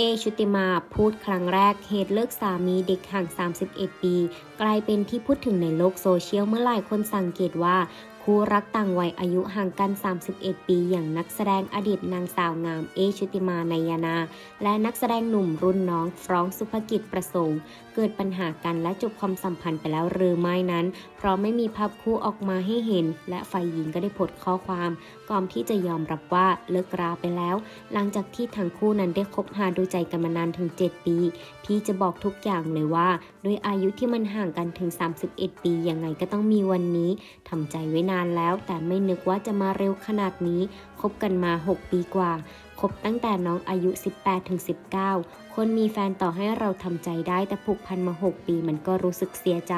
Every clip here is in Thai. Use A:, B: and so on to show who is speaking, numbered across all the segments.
A: เอชุติมาพูดครั้งแรกเหตุเลิกสามีเด็กห่าง 31 ปี กลายเป็นที่พูดถึงในโลกโซเชียลเมื่อหลายคนสังเกตว่า คู่รักต่างวัยอายุห่างกัน 31 ปี อย่างนักแสดงอดีตนางสาวงามเอชุติมานายนา และนักแสดงหนุ่มรุ่นน้องฟรองสุภกิจประสงค์ เกิดปัญหากันและจบความสัมพันธ์ไปแล้วหรือไม่นั้น เพราะไม่มีภาพคู่ออกมาให้เห็น และฝ่ายหญิงก็ได้โพสต์ข้อความก่อนที่จะยอมรับว่าเลิกราไปแล้ว หลังจากที่ทั้งคู่นั้นได้คบหาดูใจกันมานานถึง 7 ปี พี่จะบอกทุกอย่างเลยว่าด้วยอายุที่มันห่างกันถึง 31 ปียังไงก็ต้องมีวันนี้ทำใจไว้นะานแล้ว แต่ไม่นึกว่าจะมาเร็วขนาดนี้ คบกันมา 6 ปีกว่า คบตั้งแต่น้องอายุ 18ถึง19 คนมีแฟนต่อให้เราทำใจได้แต่ผูกพันมา 6 ปีมันก็รู้สึกเสียใจ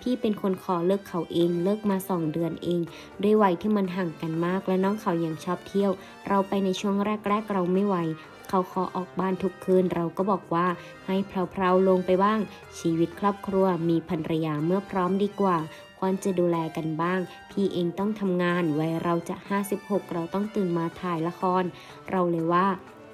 A: พี่เป็นคนขอเลิกเขาเอง เลิกมา 2 เดือนเอง ด้วยวัยที่มันห่างกันมากและน้องเขายังชอบเที่ยว เราไปในช่วงแรก ๆ เราไม่ไหวเขาขอออกบ้านทุกคืนเราก็บอกว่าให้เพลาๆลงไปบ้าง ชีวิตครอบครัวมีภรรยาเมื่อพร้อมดีกว่า ควรจะดูแลกันบ้าง พี่เองต้องทำงานวัยเราจะ 56 เราต้องตื่นมาถ่ายละคร เราเลยว่า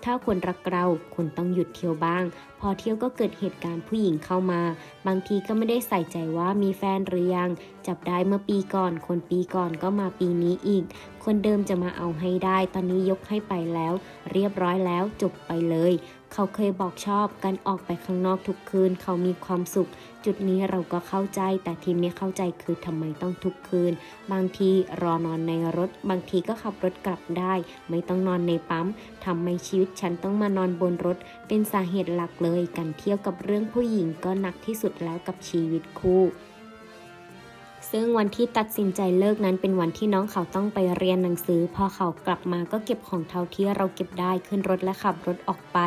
A: ถ้าคนรักเราคุณต้องหยุดเที่ยวบ้าง พอเที่ยวก็เกิดเหตุการณ์ผู้หญิงเข้ามา บางทีก็ไม่ได้ใส่ใจว่ามีแฟนหรือยัง จับได้เมื่อปีก่อน คนปีก่อนก็มาปีนี้อีก คนเดิมจะมาเอาให้ได้ ตอนนี้ยกให้ไปแล้ว เรียบร้อยแล้วจบไปเลย เขาเคยบอกชอบกันออกไปข้างนอกทุกคืน เขามีความสุข จุดนี้เราก็เข้าใจ แต่ทีไม่เข้าใจคือทำไมต้องทุกคืน บางทีรอนอนในรถ บางทีก็ขับรถกลับได้ ไม่ต้องนอนในปั๊มทำไมชีวิตฉันต้องมานอนบนรถ เป็นสาเหตุหลักเลยการเที่ยวกับเรื่องผู้หญิงก็หนักที่สุดแล้วกับชีวิตคู่ ซึ่งวันที่ตัดสินใจเลิกนั้นเป็นวันที่น้องเขาต้องไปเรียนหนังสือ พอเขากลับมาก็เก็บของเท่าที่เราเก็บได้ขึ้นรถและขับรถออกไป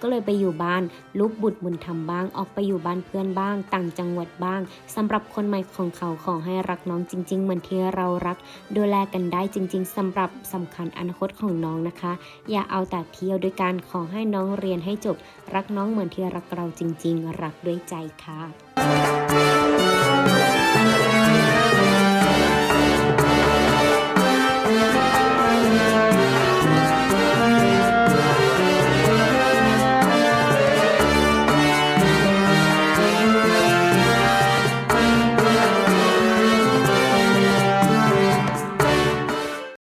A: ก็เลยไปอยู่บ้านลูกบุตรบุญธรรมบ้าง ออกไปอยู่บ้านเพื่อนบ้าง ต่างจังหวัดบ้างสำหรับคนใหม่ของเขาขอให้รักน้องจริง ๆ เหมือนที่เรารัก ดูแลกันได้จริง ๆสำหรับสำคัญอนาคตของน้องนะคะ อย่าเอาแต่เที่ยวด้วยกันขอให้น้องเรียนให้จบ รักน้องเหมือนที่รักเราจริง ๆ รักด้วยใจค่ะ